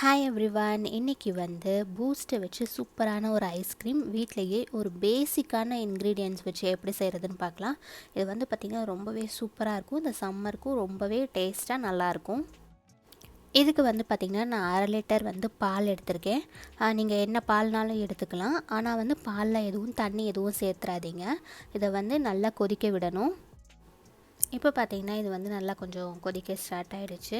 Hi everyone இன்றைக்கி வந்து பூஸ்ட்டை வச்சு சூப்பரான ஒரு ஐஸ்கிரீம் வீட்டிலேயே ஒரு பேசிக்கான இன்க்ரீடியன்ட்ஸ் வச்சு எப்படி செய்கிறதுன்னு பார்க்கலாம். இது வந்து பார்த்திங்கன்னா ரொம்பவே சூப்பராக இருக்கும். இந்த சம்மருக்கும் ரொம்பவே டேஸ்ட்டாக நல்லாயிருக்கும் இதுக்கு வந்து பார்த்திங்கன்னா நான் அரை லிட்டர் வந்து பால் எடுத்திருக்கேன். நீங்கள் என்ன பால்னாலும் எடுத்துக்கலாம். ஆனால் வந்து பாலில் எதுவும் தண்ணி எதுவும் சேர்த்துறாதீங்க. இதை வந்து நல்லா கொதிக்க விடணும். இப்போ பார்த்திங்கன்னா இது வந்து நல்லா கொஞ்சம் கொதிக்க ஸ்டார்ட் ஆகிடுச்சு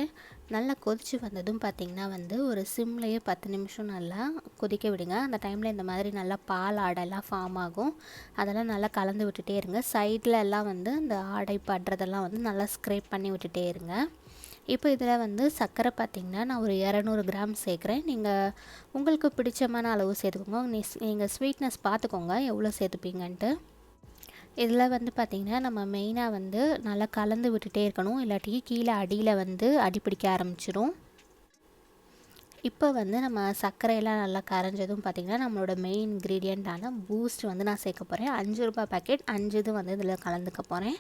நல்லா கொதித்து வந்ததும் பார்த்திங்கன்னா வந்து ஒரு சிம்லேயே பத்து நிமிஷம் நல்லா கொதிக்க விடுங்க. அந்த டைமில் இந்த மாதிரி நல்லா பால் ஆடையெல்லாம் ஃபார்ம் ஆகும். அதெல்லாம் நல்லா கலந்து விட்டுட்டே இருங்க. சைடில் எல்லாம் வந்து அந்த ஆடை படுறதெல்லாம் வந்து நல்லா ஸ்க்ரேப் பண்ணி விட்டுட்டே இருங்க. இப்போ இதில் வந்து சர்க்கரை பார்த்திங்கன்னா நான் ஒரு இரநூறு கிராம் சேர்க்குறேன். நீங்கள் உங்களுக்கு பிடிச்சமான அளவு சேர்த்துக்கோங்க. நீங்கள் ஸ்வீட்னஸ் பார்த்துக்கோங்க. எவ்வளோ சேர்த்துப்பீங்கன்ட்டு. இதில் வந்து பார்த்திங்கன்னா நம்ம மெயினாக வந்து நல்லா கலந்து விட்டுட்டே இருக்கணும். இல்லாட்டி கீழே அடியில் வந்து அடி பிடிக்க ஆரம்பிச்சிடும் இப்போ வந்து நம்ம சர்க்கரையெல்லாம் நல்லா கரைஞ்சதும் பார்த்திங்கன்னா நம்மளோட மெயின் இன்க்ரீடியண்ட்டான பூஸ்ட் வந்து நான் சேர்க்க போகிறேன் அஞ்சு ரூபாய் பேக்கெட் அஞ்சு இது வந்து இதில் கலந்துக்க போகிறேன்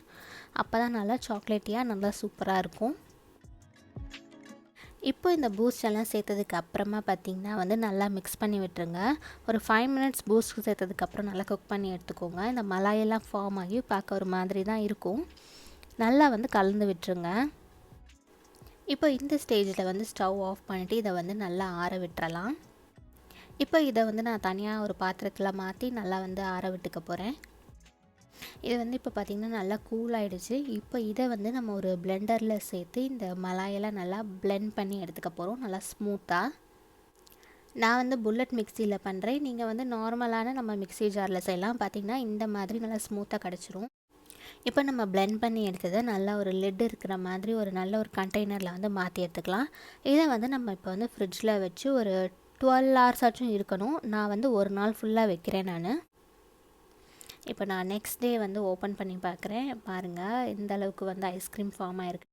அப்போ தான் நல்லா சாக்லேட்டியாக நல்லா சூப்பராக இருக்கும். இப்போ இந்த பூஸ்ட் எல்லாம் சேர்த்ததுக்கு அப்புறமா பார்த்திங்கன்னா வந்து நல்லா மிக்ஸ் பண்ணி விட்டுருங்க. ஒரு ஃபைவ் மினிட்ஸ் பூஸ்ட் சேர்த்ததுக்கப்புறம் நல்லா குக் பண்ணி எடுத்துக்கோங்க. இந்த மலாயெல்லாம் ஃபார்ம் ஆகி பார்க்க ஒரு மாதிரி தான் இருக்கும். நல்லா வந்து கலந்து விட்டுருங்க. இப்போ இந்த ஸ்டேஜில் வந்து ஸ்டவ் ஆஃப் பண்ணிவிட்டு இதை வந்து நல்லா ஆற விட்டுறலாம். இப்போ இதை வந்து நான் தனியாக ஒரு பாத்திரத்தில் மாற்றி நல்லா வந்து ஆற விட்டுக்க போகிறேன் இது வந்து இப்போ பார்த்திங்கன்னா நல்லா கூல் ஆகிடுச்சு இப்போ இதை வந்து நம்ம ஒரு பிளெண்டரில் சேர்த்து இந்த மலாயெல்லாம் நல்லா பிளெண்ட் பண்ணி எடுத்துக்க போகிறோம் நல்லா ஸ்மூத்தாக நான் வந்து புல்லட் மிக்சியில் பண்ணுறேன் நீங்கள் வந்து நார்மலான நம்ம மிக்சி ஜாரில் செய்யலாம். பார்த்திங்கன்னா இந்த மாதிரி நல்லா ஸ்மூத்தாக கிடச்சிரும். இப்போ நம்ம பிளெண்ட் பண்ணி எடுத்ததை நல்லா ஒரு லெட் இருக்கிற மாதிரி ஒரு நல்ல ஒரு கண்டெய்னரில் வந்து மாற்றி எடுத்துக்கலாம். இதை வந்து நம்ம இப்போ வந்து ஃப்ரிட்ஜில் வச்சு ஒரு டுவெல் ஹவர்ஸ் ஆச்சும் இருக்கணும். நான் வந்து ஒரு நாள் ஃபுல்லாக வைக்கிறேன் நான். இப்போ நான் நெக்ஸ்ட் டே வந்து ஓப்பன் பண்ணி பார்க்குறேன். பாருங்கள் இந்த அளவுக்கு வந்து ஐஸ்கிரீம் ஃபார்ம் ஆகிருக்கு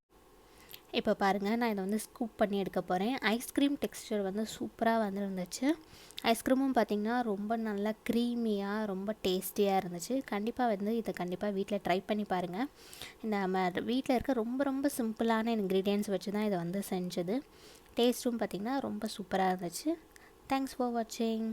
இப்போ பாருங்கள் நான் இதை வந்து ஸ்கூப் பண்ணி எடுக்க போகிறேன் ஐஸ்கிரீம் டெக்ஸ்டர் வந்து சூப்பராக வந்துருந்துச்சு. ஐஸ்கிரீமும் பார்த்திங்கன்னா ரொம்ப நல்லா க்ரீமியாக ரொம்ப டேஸ்டியாக இருந்துச்சு. கண்டிப்பாக வந்து இதை கண்டிப்பாக வீட்டில் ட்ரை பண்ணி பாருங்கள் இந்த நம்ம வீட்டில் இருக்க ரொம்ப ரொம்ப சிம்பிளான இன்க்ரீடியன்ஸ் வச்சு தான் இதை வந்து செஞ்சது. டேஸ்ட்டும் பார்த்திங்கன்னா ரொம்ப சூப்பராக இருந்துச்சு. தேங்க்ஸ் ஃபார் வாட்சிங்